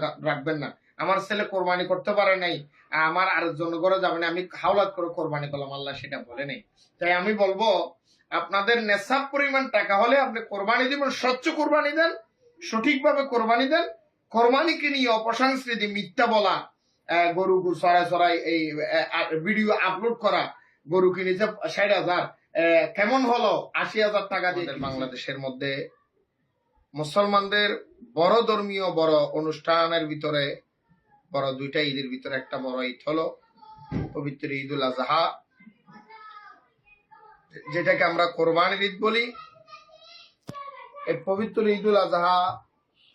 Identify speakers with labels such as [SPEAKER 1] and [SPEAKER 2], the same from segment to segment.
[SPEAKER 1] রাখা- রাখবেন না। আমার ছেলে কোরবানি করতে পারে নাই আমার আরেকজন ঘরে যাবে না আমি হাওলাত করে কোরবানি করলাম আল্লাহ সেটা বলে নেই। তাই আমি বলব আপনাদের নেশাব পরিমাণ টাকা হলে আপনি কোরবানি দিবেন স্বচ্ছ কোরবানি দেন সঠিকভাবে কোরবানি দেন। কোরবানিকে নিয়ে অপসংস্কৃতি মিথ্যা বলা গরু সরাই সরাই এই ভিডিও আপলোড করা গরু কিনেছে ষাট হাজার কেমন হলো? আশি হাজার টাকা দিয়ে বাংলাদেশের মধ্যে মুসলমানদের বড় ধর্মীয় বড় অনুষ্ঠানের ভিতরে, বড় দুইটা ঈদের ভিতরে একটা বড় ঈদ হলো পবিত্র ঈদুল আজহা, যেটাকে আমরা কোরবানির ঈদ বলি। এই পবিত্র ঈদুল আজহা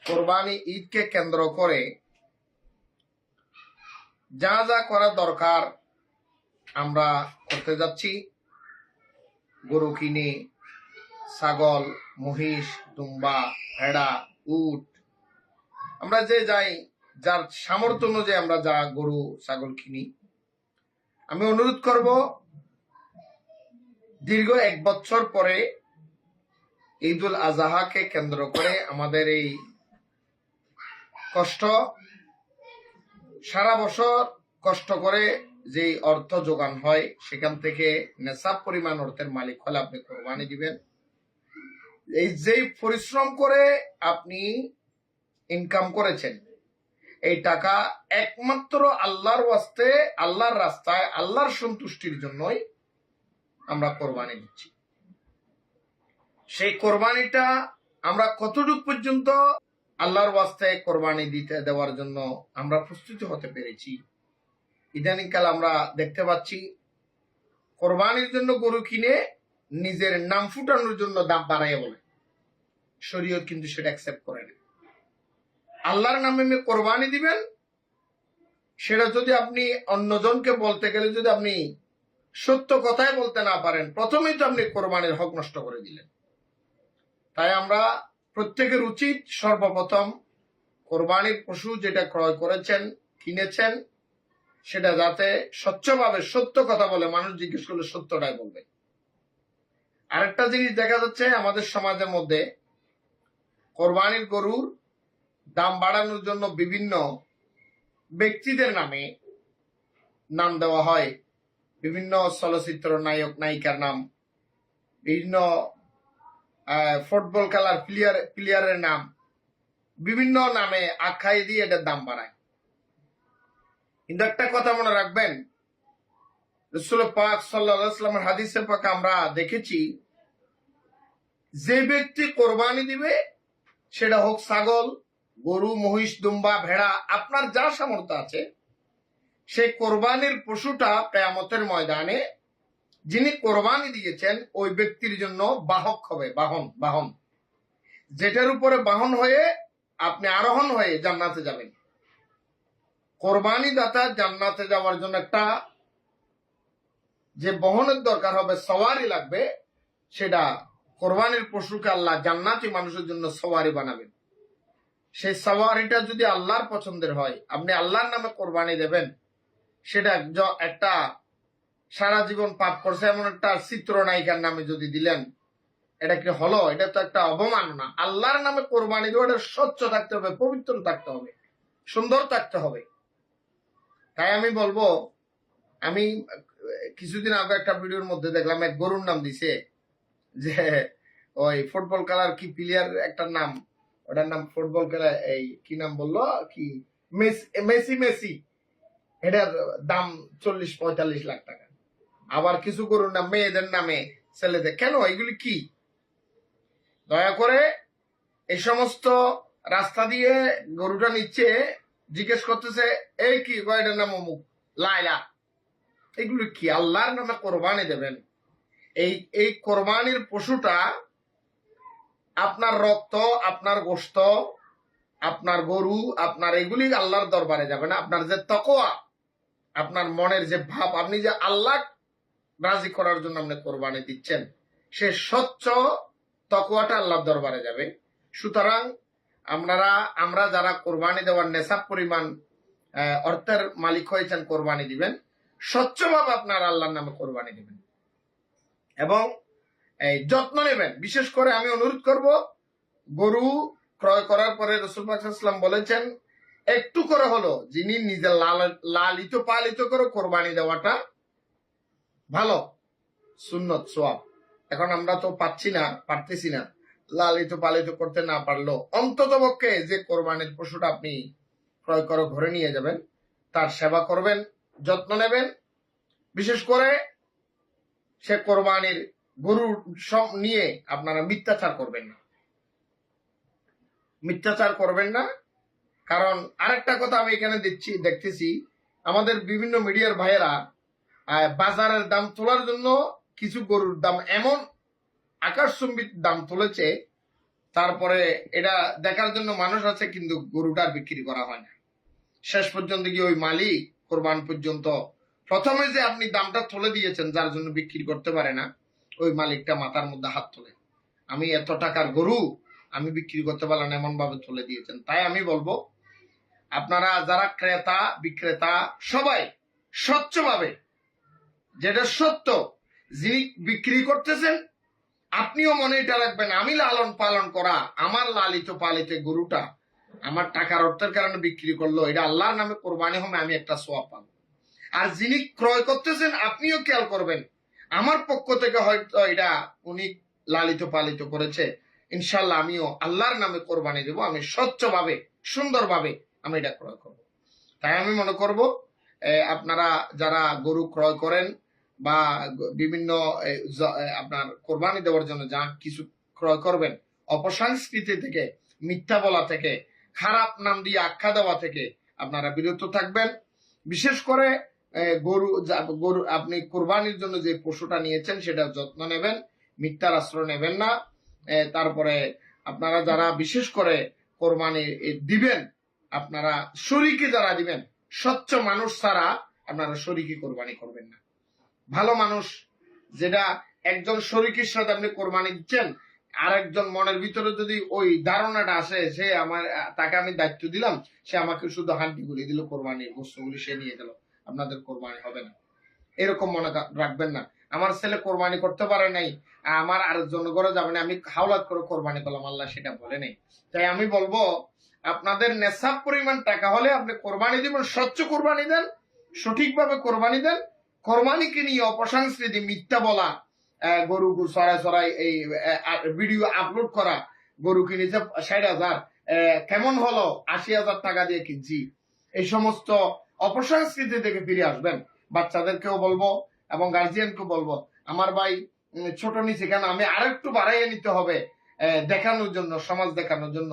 [SPEAKER 1] কোরবানি ঈদকে কেন্দ্র করে যা যা করা দরকার আমরা করতে যাচ্ছি। গরু কিনে ছাগল, মহিষ, দুম্বা, ভেড়া, উট। আমরা যে যাই, যার সামর্থ্য অনুযায়ী আমরা যা গরু, ছাগল কিনি। আমি অনুরোধ করব, দীর্ঘ এক বছর পরে ঈদুল আজহাকে কেন্দ্র করে আমাদের এই কষ্ট, সারা বছর কষ্ট করে যে অর্থ যোগান হয়, সেখান থেকে নেশাব পরিমাণ অর্থের মালিক হলে আপনি কোরবানি দিবেন। এই যে পরিশ্রম করে আপনি ইনকাম করেছেন, এই টাকা একমাত্র আল্লাহর ওয়াস্তে, আল্লাহর রাস্তায়, আল্লাহর সন্তুষ্টির জন্যই আমরা কোরবানি দিচ্ছি। সেই কোরবানিটা আমরা কতটুক পর্যন্ত আল্লাহর ওয়াস্তে কোরবানি দিতে, দেওয়ার জন্য আমরা প্রস্তুত হতে পেরেছি। ইদানিংকাল আমরা দেখতে পাচ্ছি, কোরবানির জন্য গরু কিনে নিজের নাম ফুটানোর জন্য দাম বাড়াইয়া বলে। শরীয়ত কিন্তু সেটা অ্যাকসেপ্ট করে না। আল্লাহর নামে আপনি কোরবানি দিবেন, সেটা যদি আপনি অন্যজনকে বলতে গেলে যদি আপনি সত্য কথাই বলতে না পারেন, প্রথমেই তো আপনি কোরবানির হক নষ্ট করে দিলেন। তাই আমরা প্রত্যেকের উচিত সর্বপ্রথম কোরবানির পশু যেটা ক্রয় করেছেন, কিনেছেন, সেটা যাতে স্বচ্ছভাবে সত্য কথা বলে, মানুষ জিজ্ঞেস করলে সত্যটাই বলবে। আরেকটা জিনিস দেখা যাচ্ছে আমাদের সমাজের মধ্যে, কোরবানির গরুর দাম বাড়ানোর জন্য বিভিন্ন ব্যক্তিদের নামে নাম দেওয়া হয়। বিভিন্ন চলচ্চিত্র নায়ক, নায়িকার নাম, বিভিন্ন ফুটবল খেলার প্লেয়ার প্লেয়ারের নাম, বিভিন্ন নামে আখ্যায় দিয়ে এটার দাম বাড়ায়। কিন্তু একটা কথা মনে রাখবেন, রসুল পাক সাল্লামের হাদিসে পাক আমরা দেখেছি যে ব্যক্তি কোরবানি দিবে, সেটা হোক ছাগল, গরু, মহিষ, দুম্বা, ভেড়া, আপনার যা সামর্থ্য আছে সেই কোরবানির পশুটা কেয়ামতের ময়দানে যিনি কোরবানি দিয়েছেন, ওই ব্যক্তির জন্য বাহক হবে, বাহন বাহন। যেটার উপরে বাহন হয়ে আপনি আরোহণ হয়ে জান্নাতে যাবেন। কোরবানি দাতা জান্নাতে যাওয়ার জন্য একটা যে বহনের দরকার হবে, সওয়ারি লাগবে, সেটা কোরবানির পশুকে আল্লাহ জান্নাতি মানুষের জন্য সওয়ারি বানাবেন। সেই সওয়ারিটা যদি আল্লাহর পছন্দের হয়, আপনি আল্লাহর নামে কোরবানি দেবেন, সেটা একটা সারা জীবন পাপ করছে, এমন একটা চিত্রনায়িকার নামে যদি দিলেন, এটা কি হলো? এটা তো একটা অবমাননা আল্লাহর নামে কোরবানি দেওয়া, এটা স্বচ্ছ থাকতে হবে, পবিত্র থাকতে হবে, সুন্দর থাকতে হবে। তাই আমি বলব, আমি কিছুদিন আগে একটা ভিডিওর মধ্যে দেখলাম, এক গরুর নাম দিছে যে ওই ফুটবল খেলার কি প্লেয়ার একটা নাম? ওটার নাম ফুটবল খেলা, এই কি নাম বলল? কি? মেসি মেসি এটার দাম চল্লিশ, পঁয়তাল্লিশ লাখ টাকা। আবার কিছু গরুর নাম মেয়েদের নামে, ছেলেদের। কেন? এগুলি কি? দয়া করে এই সমস্ত রাস্তা দিয়ে গরুটা নিচ্ছে, জিজ্ঞেস করতেছে, এই কি, কয়টার নাম অমুক? লাইলা এগুলি কি? আল্লাহর নামে কোরবানি দেবেন? এই এই কোরবানির পশুটা আপনার রক্ত, আপনার গোস্ত আপনার গরু, আপনার এগুলি আল্লাহর দরবারে যাবে না। আপনার যে তকোয়া, আপনার মনের যে ভাব, আপনি যে আল্লাহ রাজি করার জন্য আপনি কোরবানি দিচ্ছেন, সে স্বচ্ছ তকোয়াটা আল্লাহর দরবারে যাবে। সুতরাং আপনারা, আমরা যারা কোরবানি দেওয়ার নেশাব পরিমাণ অর্থের মালিক হয়েছেন, কোরবানি দিবেন। স্বচ্ছভাবে আপনার আল্লাহর নামে কোরবানি দিবেন। এবং এই যত্ন নেবেন। বিশেষ করে আমি অনুরোধ করব, গরু ক্রয় করার পরে রসুল পাকসাল্লাম বলেছেন, একটু করে হলো, যিনি লাল- লালিত, পালিত করে কোরবানি দেওয়াটা ভালো। সুন্নত সোয়াব এখন আমরা তো পাচ্ছি না, পারতেছি না। লালিত, পালিত করতে না পারলেও অন্তত পক্ষে যে কোরবানির পশুটা আপনি ক্রয় করে ঘরে নিয়ে যাবেন, তার সেবা করবেন, যত্ন নেবেন। বিশেষ করে সে কোরবানির গরু সব নিয়ে আপনারা মিথ্যাচার করবেন না। মিথ্যাচার করবেন না। কারণ আরেকটা কথা আমি এখানে দেখছি, দেখতেছি, আমাদের বিভিন্ন মিডিয়ার ভাইয়েরা বাজারের দাম তোলার জন্য কিছু গরুর দাম এমন আকাশচুম্বিত দাম তুলেছে, তারপরে এটা দেখার জন্য মানুষ আছে, কিন্তু গরুটা বিক্রি করা হয় না। শেষ পর্যন্ত গিয়ে ওই মালিক কোরবান পর্যন্ত প্রথমে যে আপনি দামটা তুলে দিয়েছেন, যার জন্য বিক্রি করতে পারে না, ওই মালিকটা মাথার মধ্যে হাত তোলে। আমি এত টাকার গরু, আমি বিক্রি করতে পারলাম এমন ভাবে তুলে দিয়েছেন। তাই আমি বলব, আপনারা যারা ক্রেতা, বিক্রেতা, সবাই স্বচ্ছভাবে, যেটা সত্য, যিনি বিক্রি করতেছেন, আপনিও মনে এটা রাখবেন, আমি লালন পালন করা, আমার লালিত পালিত গরুটা, আমার টাকার অর্থের কারণে বিক্রি করল, এটা আল্লাহর নামে কোরবানি হবে, আমি একটা সোয়াব পাবো। আর যিনি ক্রয় করতেছেন, আপনিও খেয়াল করবেন। আমার পক্ষ থেকে হয়তো এটা উনি লালিত পালিত করেছে। ইনশাল্লাহ আমিও আল্লাহর নামে কোরবানি দেবো, আমি স্বচ্ছভাবে, সুন্দরভাবে আমি এটা ক্রয় করব। তাই আমি মনে করব আপনারা যারা গরু ক্রয় করেন বা বিভিন্ন আপনার কোরবানি দেওয়ার জন্য যা কিছু ক্রয় করবেন, অপসংস্কৃতি থেকে, মিথ্যা বলা থেকে, খারাপ নাম দিয়ে আখ্যা দেওয়া থেকে আপনারা বিরত থাকবেন। বিশেষ করে গরু গরু, আপনি কোরবানির জন্য যে পশুটা নিয়েছেন সেটা যত্ন নেবেন, মিথ্যার আশ্রয় নেবেন না। তারপরে আপনারা যারা বিশেষ করে কোরবানি দিবেন, আপনারা শরিকে যারা দিবেন, স্বচ্ছ মানুষ ছাড়া আপনারা শরিকি কোরবানি করবেন না। ভালো মানুষ যেটা একজন শরিকের সাথে আপনি কোরবানি দিচ্ছেন, আরেকজন মনের ভিতরে যদি ওই ধারণাটা আসে, সে আমার, তাকে আমি দায়িত্ব দিলাম, সে আমাকে শুধু হান্টি গুলি দিল, কোরবানির বস্তুগুলি সে নিয়ে গেল। আপনাদের কোরবানি হবে না। এরকম মনে রাখবেন না। আমার ছেলে কোরবানি করতে পারে নাই, আমার আরেকজন ঘরে যাবে না, আমি হাওলাত করে কোরবানি করলাম, আল্লাহ সেটা বলে নেই। তাই আমি বলব, আপনাদের নেশাব পরিমাণ টাকা হলে আপনি কোরবানি দিবেন, স্বচ্ছ কোরবানি দেন, সঠিকভাবে কোরবানি দেন, কোরবানিকে নিয়ে অপসংস্কৃতি মিথ্যা বলা গরু সরাই সরাই এই ভিডিও আপলোড করা, গরু কিনেছে ষাট হাজার কেমন হলো? আশি হাজার টাকা দিয়ে কিনছি। এই সমস্ত অপসংস্কৃতি থেকে ফিরে আসবেন। বাচ্চাদেরকেও বলব এবং গার্জিয়ানকেও বলব, আমার ভাই ছোট নিচে কেন? আমি আরেকটু বাড়াইয়ে নিতে হবে দেখানোর জন্য, সমাজ দেখানোর জন্য।